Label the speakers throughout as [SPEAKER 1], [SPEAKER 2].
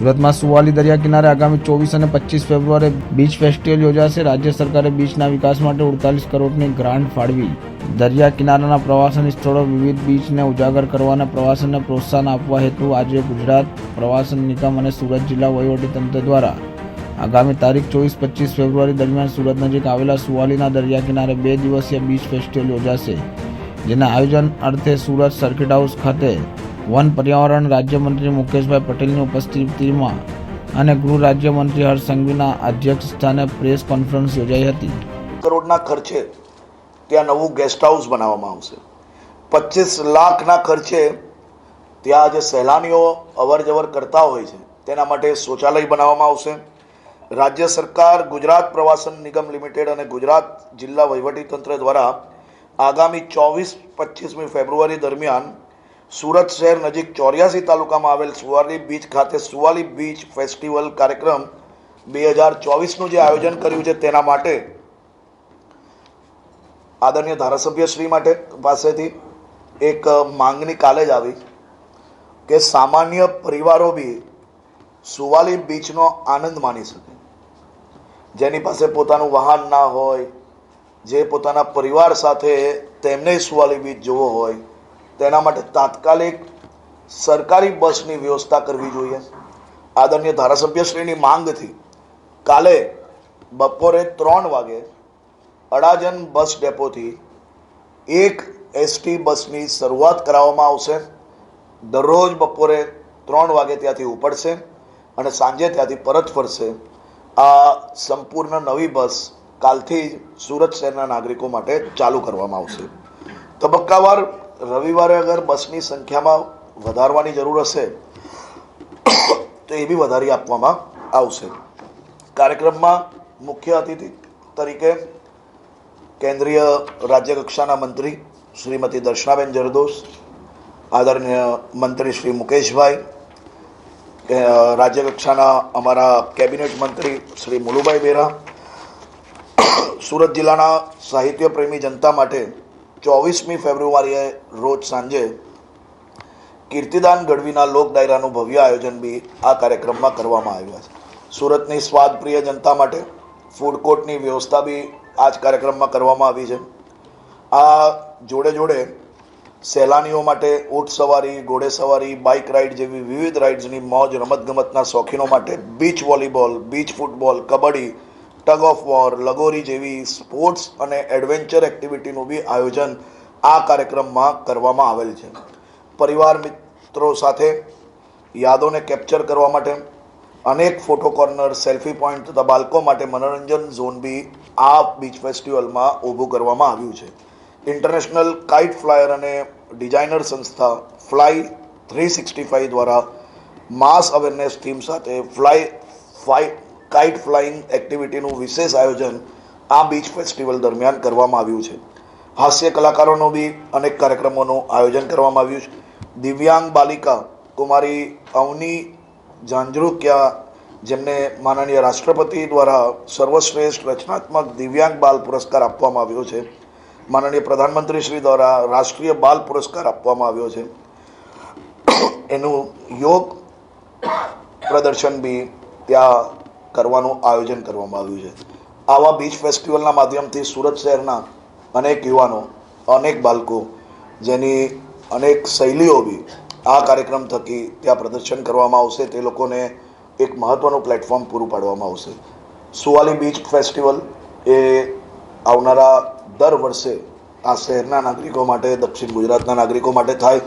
[SPEAKER 1] સુરતમાં સુવાલી દરિયા કિનારે આગામી ચોવીસ અને પચીસ ફેબ્રુઆરી બીચ ફેસ્ટિવલ યોજાશે. રાજ્ય સરકારે બીચના વિકાસ માટે ઉડતાલીસ કરોડની ગ્રાન્ટ ફાળવી. દરિયા કિનારાના પ્રવાસન સ્થળો વિવિધ બીચને ઉજાગર કરવાના પ્રવાસનને પ્રોત્સાહન આપવા હેતુ આજે ગુજરાત પ્રવાસન નિગમ અને સુરત જિલ્લા વહીવટીતંત્ર દ્વારા. આગામી તારીખ ચોવીસ પચીસ ફેબ્રુઆરી દરમિયાન સુરત નજીક આવેલા સુવાલીના દરિયા કિનારે બે દિવસીય બીચ ફેસ્ટિવલ યોજાશે. જેના આયોજન અર્થે સુરત સર્કિટ હાઉસ ખાતે વન પર્યાવરણ રાજ્યમંત્રી મુકેશભાઈ પટેલની ઉપસ્થિતિમાં અને ગૃહ રાજ્યમંત્રી હર્ષ સંઘવીના અધ્યક્ષ સ્થાને પ્રેસ કોન્ફરન્સ યોજાઈ હતી.
[SPEAKER 2] કરોડના ખર્ચે ત્યાં નવું ગેસ્ટ હાઉસ બનાવવામાં આવશે. પચીસ લાખના ખર્ચે ત્યાં જે સહેલાણીઓ અવર જવર કરતા હોય છે, તેના માટે શૌચાલય બનાવવામાં આવશે. રાજ્ય સરકાર, ગુજરાત પ્રવાસન નિગમ લિમિટેડ અને ગુજરાત જિલ્લા વહીવટીતંત્ર દ્વારા આગામી ચોવીસ પચીસમી ફેબ્રુઆરી દરમિયાન સુરત શહેર નજીક ચોર્યાસી તાલુકામાં આવેલ સુવાલી બીચ ખાતે સુવાલી બીચ ફેસ્ટિવલ કાર્યક્રમ બે હજાર ચોવીસનું જે આયોજન કર્યું છે તેના માટે આદરણીય ધારાસભ્ય શ્રી માટે પાસેથી એક માંગણી કાલે જ આવી કે સામાન્ય પરિવારો બી સુવાલી બીચનો આનંદ માણી શકે. જેની પાસે પોતાનું વાહન ના હોય, જે પોતાના પરિવાર સાથે તેમને સુવાલી બીચ જોવો હોય તેના માટે તાત્કાલિક સરકારી બસની વ્યવસ્થા કરવી જોઈએ. આદરણીય ધારાસભ્યશ્રીની માંગથી કાલે બપોરે ત્રણ વાગે અડાજન બસ ડેપોથી એક એસટી બસની શરૂઆત કરાવવામાં આવશે. દરરોજ બપોરે ત્રણ વાગે ત્યાંથી ઉપડશે અને સાંજે ત્યાંથી પરત ફરશે. આ સંપૂર્ણ નવી બસ કાલથી જ સુરત શહેરના નાગરિકો માટે ચાલુ કરવામાં આવશે. તબક્કાવાર રવિવારે અગર બસની સંખ્યામાં વધારવાની જરૂર હશે તો એ બી વધારી આપવામાં આવશે. કાર્યક્રમમાં મુખ્ય અતિથિ તરીકે કેન્દ્રીય રાજ્યકક્ષાના મંત્રી શ્રીમતી દર્શનાબેન જરદોસ આદરણીય મંત્રી શ્રી મુકેશભાઈ અ, અમારા કેબિનેટ મંત્રી શ્રી મુલુભાઈ બેરા સુરત જિલ્લાના સાહિત્ય પ્રેમી જનતા માટે ચોવીસમી ફેબ્રુઆરીએ રોજ સાંજે કીર્તિદાન ગઢવીના લોક ડાયરાનું ભવ્ય આયોજન બી આ કાર્યક્રમમાં કરવામાં આવ્યું છે. સુરતની સ્વાદપ્રિય જનતા માટે ફૂડ કોર્ટની વ્યવસ્થા બી આ જ કાર્યક્રમમાં કરવામાં આવી છે. આ જોડે જોડે સહેલાણીઓ માટે ઊંટ સવારી, ઘોડે સવારી બાઇક રાઇડ જેવી વિવિધ રાઇડ્સની મોજ, રમતગમતના શોખીનો માટે beach volleyball beach football kabaddi tug of war, lagori જેવી સ્પોર્ટ્સ અને એડવેન્ચર એક્ટિવિટીનું બી આયોજન આ કાર્યક્રમમાં કરવામાં આવેલ છે. પરિવાર મિત્રો સાથે યાદોને કેપ્ચર કરવા માટે અનેક ફોટો કોર્નર, સેલ્ફી પોઈન્ટ તથા બાળકો માટે મનોરંજન ઝોન બી આ બીચ ફેસ્ટિવલમાં ઊભું કરવામાં આવ્યું છે. ઇન્ટરનેશનલ કાઇટ ફ્લાયર અને ડિઝાઇનર સંસ્થા ફ્લાય થ્રી સિક્સટી ફાઇવ દ્વારા માસ અવેરનેસ થીમ સાથે ફ્લાય ફાઈ કાઇટ ફ્લાઇંગ એક્ટિવિટીનું વિશેષ આયોજન આ બીચ ફેસ્ટિવલ દરમિયાન કરવામાં આવ્યું છે. હાસ્ય કલાકારોનું બી અનેક કાર્યક્રમોનું આયોજન કરવામાં આવ્યું છે. દિવ્યાંગ બાલિકા કુમારી અવની ઝાંઝરૂકિયા જેમને માનનીય રાષ્ટ્રપતિ દ્વારા સર્વશ્રેષ્ઠ રચનાત્મક દિવ્યાંગ બાલ પુરસ્કાર આપવામાં આવ્યો છે. માનનીય પ્રધાનમંત્રી શ્રી દ્વારા રાષ્ટ્રીય બાલ પુરસ્કાર આપવામાં આવ્યો છે. એનું યોગ પ્રદર્શન બી ત્યાં કરવાનું આયોજન કરવામાં આવ્યું છે. આવા બીચ ફેસ્ટિવલના માધ્યમથી સુરત શહેરના અનેક યુવાનો, અનેક બાળકો જેની અનેક શૈલીઓ બી આ કાર્યક્રમ થકી ત્યાં પ્રદર્શન કરવામાં આવશે. તે લોકોને એક મહત્ત્વનું પ્લેટફોર્મ પૂરું પાડવામાં આવશે. સુવાલી બીચ ફેસ્ટિવલ એ આવનારા દર વર્ષે આ શહેરના નાગરિકો માટે, દક્ષિણ ગુજરાતના નાગરિકો માટે થાય.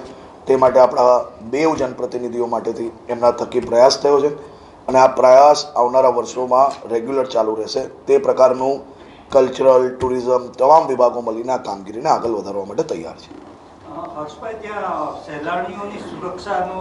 [SPEAKER 2] તે માટે આપણા બેઉ જનપ્રતિનિધિઓ માટેથી એમના થકી પ્રયાસ થયો છે. અને આ પ્રયાસ આવનારા વર્ષોમાં રેગ્યુલર ચાલુ રહેશે. તે પ્રકારનું કલ્ચરલ ટુરિઝમ તમામ વિભાગો મળીને આ કામગીરીને આગળ વધારવા માટે તૈયાર છે.
[SPEAKER 3] હર્ષભાઈ, ત્યાં સહેલાણીઓની સુરક્ષાનો